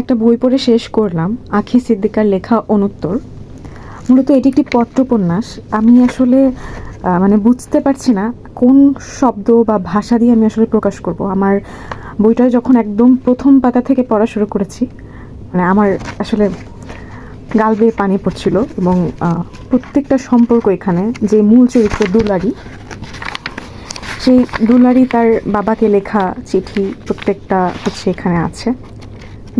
একটা বই পড়ে শেষ করলাম, আখি সিদ্দিকার লেখা অনুত্তর। মূলত এটি একটি পত্রোপন্যাস আমি আসলে মানে বুঝতে পারছি না কোন শব্দ বা ভাষা দিয়ে আমি আসলে প্রকাশ করব। আমার বইটা যখন একদম প্রথম পাতা থেকে পড়া শুরু করেছি মানে আমার আসলে গাল বেয়ে পানি পড়ছিল এবং প্রত্যেকটা সম্পর্ক এখানে, যে মূল চরিত্র দুলারি, সেই দুলারি তার বাবাকে লেখা চিঠি প্রত্যেকটা হচ্ছে এখানে আছে।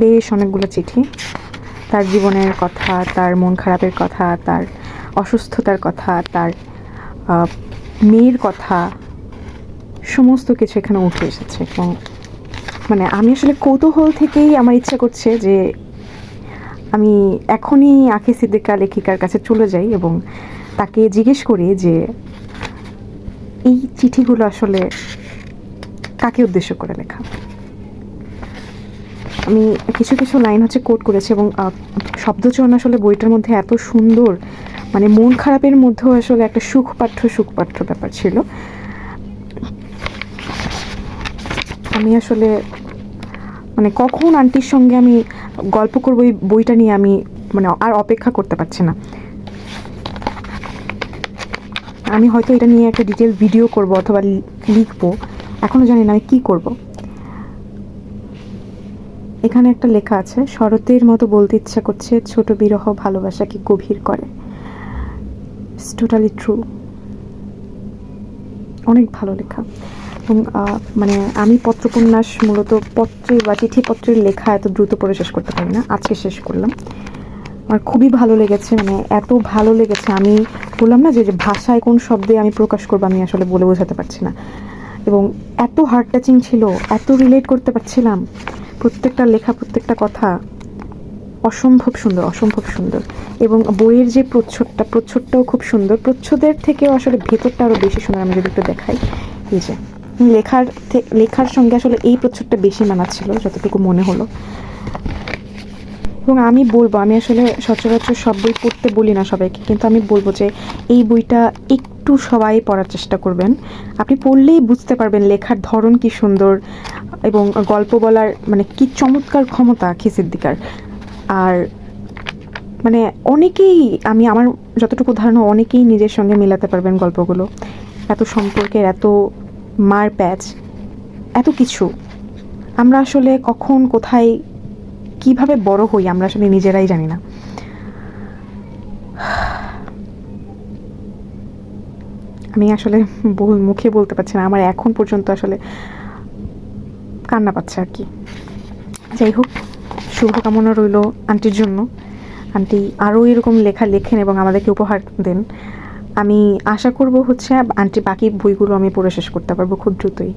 বেশ অনেকগুলো চিঠি। তার জীবনের কথা, তার মন খারাপের কথা, তার অসুস্থতার কথা, তার মেয়ের কথা, সমস্ত কিছু এখানে উঠে এসেছে এবং মানে আমি আসলে কৌতূহল থেকেই আমার ইচ্ছা করছে যে আমি এখনই আখি সিদ্দিকা লেখিকার কাছে চলে যাই এবং তাকে জিজ্ঞেস করি যে এই চিঠিগুলো আসলে কাকে উদ্দেশ্য করে লেখা? আমি কিছু কিছু লাইন হচ্ছে কোট করেছি এবং শব্দচয়ন আসলে বইটার মধ্যে এত সুন্দর মানে মন খারাপের মধ্যেও আসলে একটা সুখপাঠ্য সুখপাঠ্য ব্যাপার ছিল। আমি আসলে মানে কখন আন্টির সঙ্গে আমি গল্প করব এই বইটা নিয়ে আমি মানে আর অপেক্ষা করতে পারছি না। আমি হয়তো এটা নিয়ে একটা ডিটেল ভিডিও করব অথবা লিখব। এখনও জানি না আমি কী করব। এখানে একটা লেখা আছে, শরতের মতো বলতে ইচ্ছা করছে ছোট বিরহ ভালোবাসাকে গভীর করে। ইটস টোটালি ট্রু অনেক ভালো লেখা। এবং মানে আমি পত্রপন্যাস মূলত পত্রে বা চিঠিপত্রের লেখা এত দ্রুত পড়ে শেষ করতে পারি না। আজকে শেষ করলাম। আমার খুবই ভালো লেগেছে মানে এত ভালো লেগেছে। আমি বললাম না যে ভাষায় কোন শব্দে আমি প্রকাশ করব আমি আসলে বলে বোঝাতে পারছি না। এবং এত হার্ট টাচিং ছিল, এত রিলেট করতে পারছিলাম। প্রত্যেকটা লেখা, প্রত্যেকটা কথা অসম্ভব সুন্দর অসম্ভব সুন্দর। এবং বইয়ের যে প্রচ্ছদটা, প্রচ্ছদটাও খুব সুন্দর। প্রচ্ছদের থেকেও আসলে ভেতরটা আরও বেশি সুন্দর। আমি যদি একটু দেখাই, এই যে, লেখার লেখার সঙ্গে আসলে এই প্রচ্ছদটা বেশি মানাচ্ছিল, যতটুকু মনে হলো। এবং আমি বলব, আমি আসলে সচরাচর সব বই পড়তে বলি না সবাইকে, কিন্তু আমি বলব যে এই বইটা একটু সবাই পড়ার চেষ্টা করবেন। আপনি পড়লেই বুঝতে পারবেন লেখার ধরন কি সুন্দর এবং গল্প বলার মানে কি চমৎকার ক্ষমতা খিসিদ্দিকার আর মানে অনেকেই, আমি আমার যতটুকু ধারণা, অনেকেই নিজের সঙ্গে মেলাতে পারবেন গল্পগুলো। এত সম্পর্কের, এত মার প্যাচ, এত কিছু। আমরা আসলে কখন, কোথায়, কীভাবে বড় হই, আমরা আসলে নিজেরাই জানি না। আমি আসলে মুখে বলতে পারছি না। আমার এখন পর্যন্ত আসলে কান্না পাচ্ছে আর কি। যাই হোক, শুভকামনা রইল আন্টির জন্য। আন্টি আরও এরকম লেখা লেখেন এবং আমাদেরকে উপহার দেন। আমি আশা করব হচ্ছে আন্টি বাকি বইগুলো আমি পড়ে শেষ করতে পারব খুব দ্রুতই।